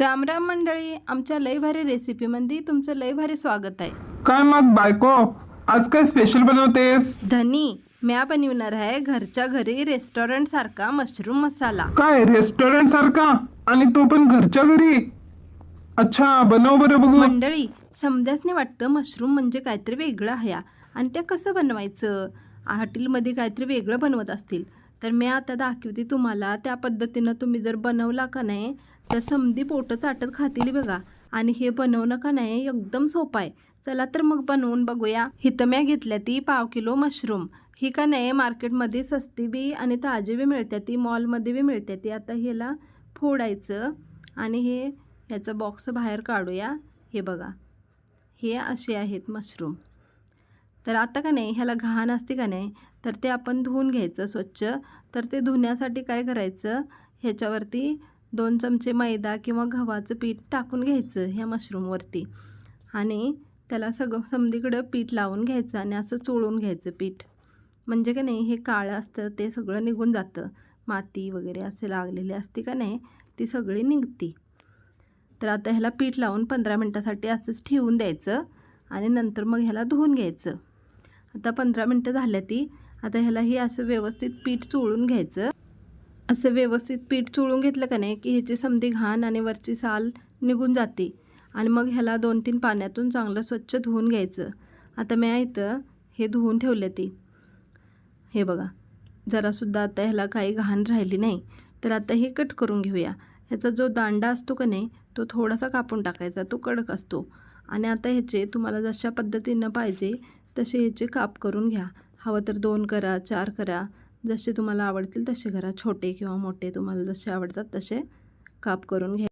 राम राम मंडळी आमच्या लय भारी रेसिपीमध्ये तुमचं लय भारी स्वागत आहे. काय मग बायको? आज काय स्पेशल बनवतेस? धनी म्या बनविणार आहे घरच्या घरी रेस्टॉरंट सारखा मशरूम मसाला काय रेस्टॉरंट सारखा? आणि तो पण घरच्या घरी? अच्छा बनव बरं बघू. मंडळी समजासने वाटतं मशरूम म्हणजे काहीतरी वेगळं आहे. आणि ते कसं बनवायचं? हॉटेलमध्ये काहीतरी वेगळं बनवत असतील. तर मी आता दाखवते तुम्हाला त्या पद्धतीनं तुम्ही जर बनवला का नाही तर समधी पोटं चाटत खातील बघा. आणि हे बनवणं का नाही एकदम सोपं आहे. चला तर मग बनवून बघूया. हितम्या घेतल्या ती पाव किलो मशरूम. ही का नाही मार्केटमध्ये सस्ती बी आणि ताजी बी मिळते ती मॉलमध्ये बी मिळते ती. आता ह्याला फोडायचं आणि हे ह्याचं बॉक्स बाहेर काढूया. हे बघा. हे असे आहेत मशरूम. तर आता का नाही ह्याला घाण असते का नाही तर ते आपण धुवून घ्यायचं स्वच्छ. तर ते धुण्यासाठी काय करायचं ह्याच्यावरती दोन चमचे मैदा किंवा गव्हाचं पीठ टाकून घ्यायचं ह्या मशरूमवरती. आणि त्याला सगळं समधीकडं पीठ लावून घ्यायचं आणि असं चोळून घ्यायचं पीठ. म्हणजे का नाही हे काळं असतं ते सगळं निघून जातं. माती वगैरे असे लागलेली असते का नाही ती सगळी निघती. तर आता ह्याला पीठ लावून पंधरा मिनटासाठी असंच ठेवून द्यायचं आणि नंतर मग ह्याला धुवून घ्यायचं. आता पंधरा मिनटं झाल्या ती आता ह्याला हे असं व्यवस्थित पीठ चोळून घ्यायचं. असं व्यवस्थित पीठ चोळून घेतलं का नाही की ह्याची समधी घाण आणि वरची साल निघून जाते. आणि मग ह्याला दोन तीन पाण्यातून चांगलं स्वच्छ धुवून घ्यायचं. आता मी इथं हे धुवून ठेवले ती. हे बघा जरासुद्धा आता ह्याला काही घाण राहिली नाही. तर आता हे कट करून घेऊया. ह्याचा जो दांडा असतो का नाही तो थोडासा कापून टाकायचा तो कडक असतो. आणि आता ह्याचे तुम्हाला जशा पद्धतीनं पाहिजे तसे ह्याचे काप करून घ्या. हवं तर दोन करा चार करा. जसे तुम्हाला आवडतील तसे घरा छोटे किंवा मोठे तुम्हाला जसे आवडतात तसे काप करून घ्या.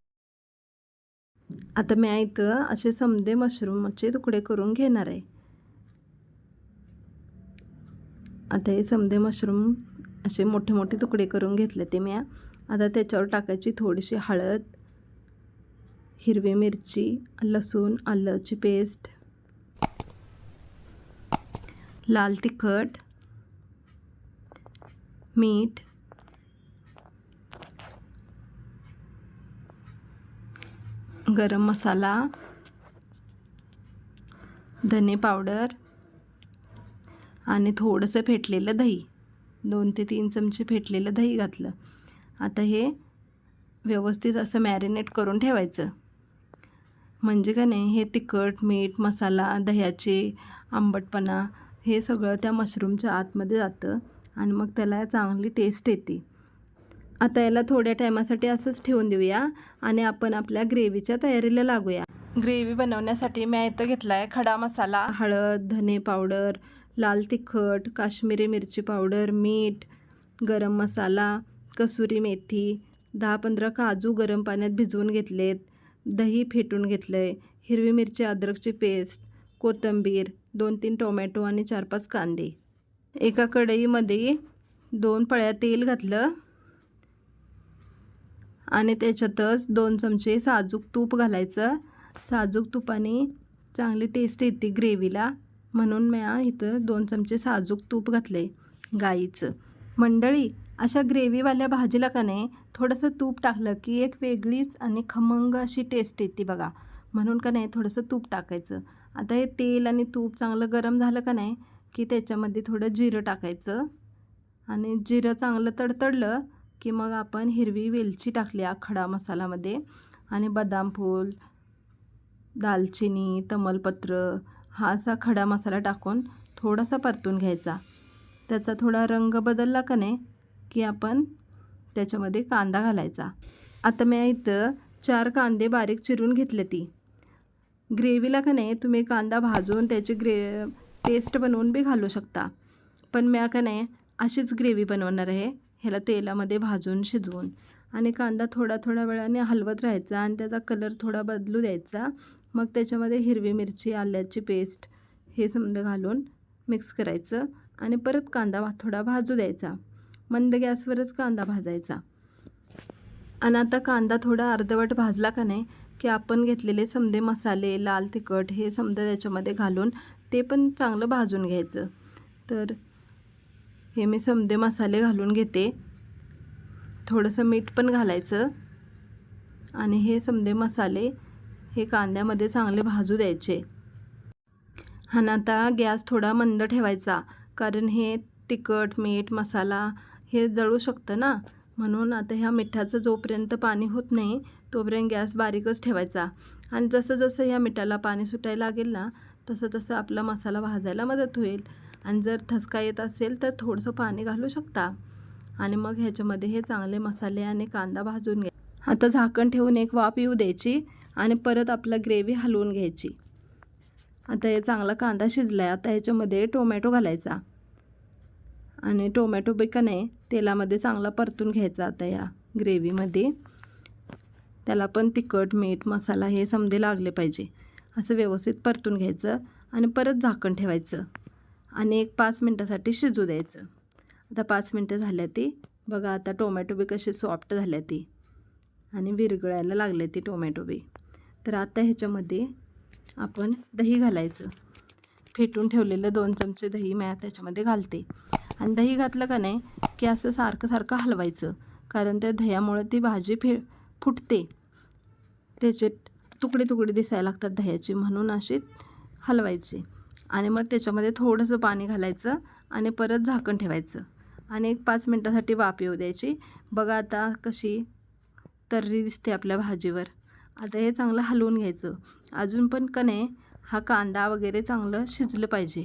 आता मी इथं असे समदे मशरूमचे तुकडे करून घेणार आहे. आता हे समदे मशरूम असे मोठे मोठे तुकडे करून घेतले ते मी. आता त्याच्यावर टाकायची थोडीशी हळद हिरवी मिरची लसूण आलंची पेस्ट लाल तिखट मीठ. गरम मसाला. धने पावडर. आणि थोडंसं फेटलेलं दही. दोन ते तीन चमचे फेटलेलं दही घातलं. आता हे व्यवस्थित असं मॅरिनेट करून ठेवायचं. म्हणजे का नाही हे तिखट मीठ मसाला दह्याचे आंबटपणा हे सगळं त्या मशरूमच्या आतमध्ये जातं. आणि मग त्याला चांगली टेस्ट येते. आता याला थोड्या टायमासाठी असंच ठेवून देऊया आणि आपण आपल्या ग्रेव्हीच्या तयारीला लागूया. ग्रेव्ही बनवण्यासाठी मी इथं घेतला आहे खडा मसाला. हळद धने पावडर लाल तिखट काश्मीरी मिरची पावडर मीठ गरम मसाला कसुरी मेथी दहा पंधरा काजू गरम पाण्यात भिजवून घेतलेत दही फेटून घेतलं आहे हिरवी मिरची अद्रकची पेस्ट कोथिंबीर दोन तीन टोमॅटो आणि चार पाच कांदे. एका कढईमध्ये दोन पळ्या तेल घातलं. आणि त्याच्यातच दोन चमचे साजूक तूप घालायचं. साजूक तुपाने चांगली टेस्ट येते ग्रेव्हीला म्हणून म्या इथं दोन चमचे साजूक तूप घातले गाईचं. मंडळी अशा ग्रेव्हीवाल्या भाजीला का नाही थोडंसं तूप टाकलं की एक वेगळीच आणि खमंग अशी टेस्ट येते बघा. म्हणून का नाही थोडंसं तूप टाकायचं. आता हे तेल आणि तूप चांगलं गरम झालं का नाही की त्याच्यामध्ये थोडं जिरं टाकायचं. आणि जिरं चांगलं तडतडलं की मग आपण हिरवी वेलची टाकली खडा मसालामध्ये आणि बदाम फूल दालचिनी तमलपत्र हा असा खडा मसाला टाकून थोडासा परतून घ्यायचा. त्याचा थोडा रंग बदलला का नाही की आपण त्याच्यामध्ये कांदा घालायचा. आता मी इथं चार कांदे बारीक चिरून घेतले ती. ग्रेव्हीला का नाही तुम्ही कांदा भाजून त्याची ग्रे पेस्ट बनवून बी घालू शकता. पण मी का नाही अशीच ग्रेव्ही बनवणार आहे. ह्याला तेलामध्ये भाजून शिजवून. आणि कांदा थोडा थोड्या वेळाने हलवत राहायचा आणि त्याचा कलर थोडा बदलू द्यायचा. मग त्याच्यामध्ये हिरवी मिरची आल्याची पेस्ट हे समजा घालून मिक्स करायचं. आणि परत कांदा भा थोडा भाजू द्यायचा. मंद गॅसवरच कांदा भाजायचा. आणि आता कांदा थोडा अर्धवट भाजला का नाही की आपण घेतलेले समदे मसाले लाल तिखट हे समजा त्याच्यामध्ये घालून ते पण चांगलं भाजून घ्यायचं. तर हे मी समदे मसाले घालून घेते. थोडंसं मीठ पण घालायचं. आणि हे समदे मसाले हे कांद्यामध्ये चांगले भाजू द्यायचे. आणि आता गॅस थोडा मंद ठेवायचा कारण हे तिखट मीठ मसाला हे जळू शकतं ना. म्हणून आता ह्या मिठाचं जोपर्यंत पाणी होत नाही तोपर्यंत गॅस बारीकच ठेवायचा. आणि जसं जसं ह्या मिठाला पाणी सुटायला लागेल ना तसं तसं आपला मसाला भाजायला मदत होईल. आणि जर ठसका येत असेल तर थोडंसं पाणी घालू शकता. आणि मग ह्याच्यामध्ये हे चांगले मसाले आणि कांदा भाजून घ्या. आता झाकण ठेवून एक वाफ येऊ द्यायची आणि परत आपला ग्रेव्ही हलवून घ्यायची. आता हे चांगला कांदा शिजला आहे आता ह्याच्यामध्ये टोमॅटो घालायचा. आणि टोमॅटो बी का नाही तेलामध्ये चांगला परतून घ्यायचा आता या ग्रेव्हीमध्ये. त्याला पण तिखट मीठ मसाला हे समजे लागले पाहिजे. असं व्यवस्थित परतून घ्यायचं आणि परत झाकण ठेवायचं आणि एक पाच मिनटासाठी शिजू द्यायचं. आता पाच मिनटं झाल्या ती. बघा आता टोमॅटो बी कशी सॉफ्ट झाल्या ती. आणि विरगळायला लागले ती टोमॅटो बी. तर आता ह्याच्यामध्ये आपण दही घालायचं. फेटून ठेवलेलं दोन चमचे दही मी ह्याच्यामध्ये घालते. आणि दही घातलं का नाही की असं सारखं सारखं हलवायचं. कारण त्या दह्यामुळे ती भाजी फे फुटते. त्याचे तुकडे तुकडे दिसायला लागतात दह्याची म्हणून असे हलवायची. आणि मग त्याच्यामध्ये थोडंसं पाणी घालायचं आणि परत झाकण ठेवायचं. आणि एक पाच मिनटासाठी वाफ येऊ द्यायची. बघा आता कशी तर्री दिसते आपल्या भाजीवर. आता हे चांगलं हलवून घ्यायचं. अजून पण का नाही हा कांदा वगैरे चांगलं शिजलं पाहिजे.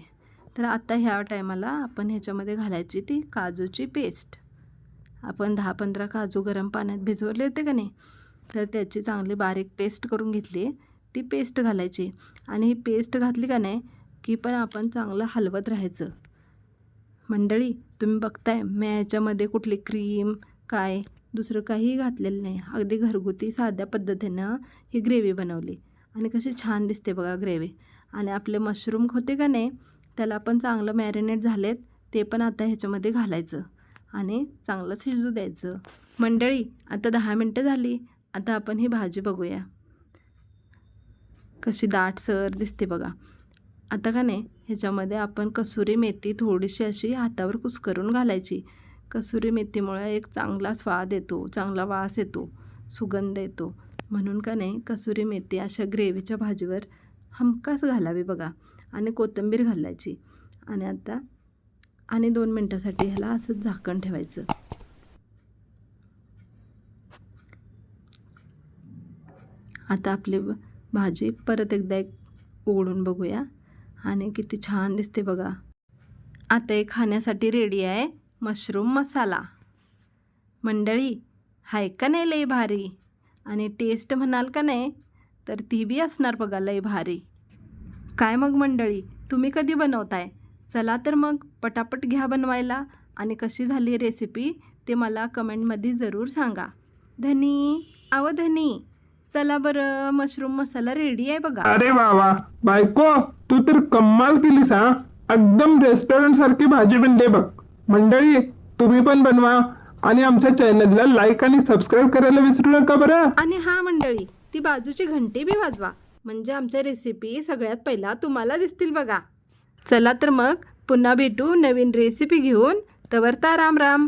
तर आत्ता ह्या टायमाला आपण ह्याच्यामध्ये घालायची ती काजूची पेस्ट. आपण दहा पंधरा काजू गरम पाण्यात भिजवले होते का नाही तर त्याची चांगली बारीक पेस्ट करून घेतली. ती पेस्ट घालायची. आणि ही पेस्ट घातली का नाही की पण आपण चांगलं हलवत राहायचं. मंडळी तुम्ही बघताय मी ह्याच्यामध्ये कुठली क्रीम काय दुसरं काहीही घातलेलं नाही. अगदी घरगुती साध्या पद्धतीनं ही ग्रेव्ही बनवली. आणि कशी छान दिसते बघा ग्रेव्ही. आणि आपले मशरूम होते का नाही त्याला पण चांगलं मॅरिनेट झालेत ते पण आता ह्याच्यामध्ये घालायचं. आणि चांगलं शिजू द्यायचं. मंडळी आता दहा मिनटं झाली. आता आपण ही भाजी बघूया. कशी दाटसर दिसते बघा. आता का नाही ह्याच्यामध्ये आपण कसुरी मेथी थोडीशी अशी हातावर कुस्करून घालायची. कसुरी मेथीमुळे एक चांगला स्वाद येतो चांगला वास येतो सुगंध येतो. म्हणून का नाही कसुरी मेथी अशा ग्रेव्हीच्या भाजीवर हमखास घालावी बघा आणि कोथिंबीर घालायची. आणि आता आणि दोन मिनटासाठी ह्याला असंच झाकण ठेवायचं. आता आपली ब- भाजी परत एकदा एक उघडून बघूया. आणि किती छान दिसते बघा. आता हे खाण्यासाठी रेडी आहे मशरूम मसाला मंडळी हाय का नाही लई भारी? आणि टेस्ट म्हणाल का नाही तर ती बी असणार बघा लई भारी. काय मग मंडळी तुम्ही कधी बनवताय? चला तर मग पटापट घ्या बनवायला. आणि कशी झाली रेसिपी ते मला कमेंटमध्ये जरूर सांगा. धनी आव धनी. चला बरं मशरूम मसाला रेडी आहे बघा. अरे वा वा. बायको तू तर कमाल केलीस हा. एकदम रेस्टॉरंट सारखी भाजी बनते बघ. मंडळी तुम्ही पण बनवा. आणि आमच्या चॅनलला लाईक आणि सबस्क्राईब करायला विसरू नका बरं. आणि हा मंडळी ती बाजूची घंटी बी वाजवा. म्हणजे आमच्या रेसिपी सगळ्यात पहिला तुम्हाला दिसतील बघा. चला तर मग पुन्हा भेटू नवीन रेसिपी घेऊन. तवर ता राम राम.